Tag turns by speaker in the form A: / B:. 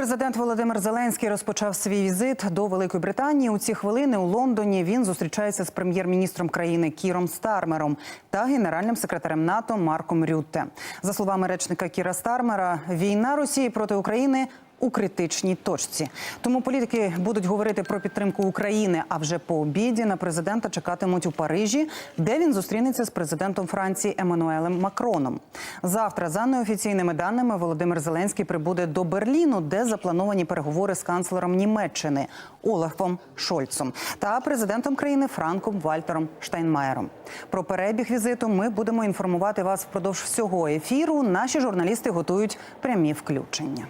A: Президент Володимир Зеленський розпочав свій візит до Великої Британії. У ці хвилини у Лондоні він зустрічається з прем'єр-міністром країни Кіром Стармером та генеральним секретарем НАТО Марком Рютте. За словами речника Кіра Стармера, війна Росії проти України. У критичній точці тому політики будуть говорити про підтримку України. А вже по обіді на президента чекатимуть у Парижі, де він зустрінеться з президентом Франції Еммануелем Макроном. Завтра, за неофіційними даними, Володимир Зеленський прибуде до Берліну, де заплановані переговори з канцлером Німеччини Олафом Шольцом та президентом країни Франком Вальтером Штайнмаєром. Про перебіг візиту ми будемо інформувати вас впродовж всього ефіру. Наші журналісти готують прямі включення.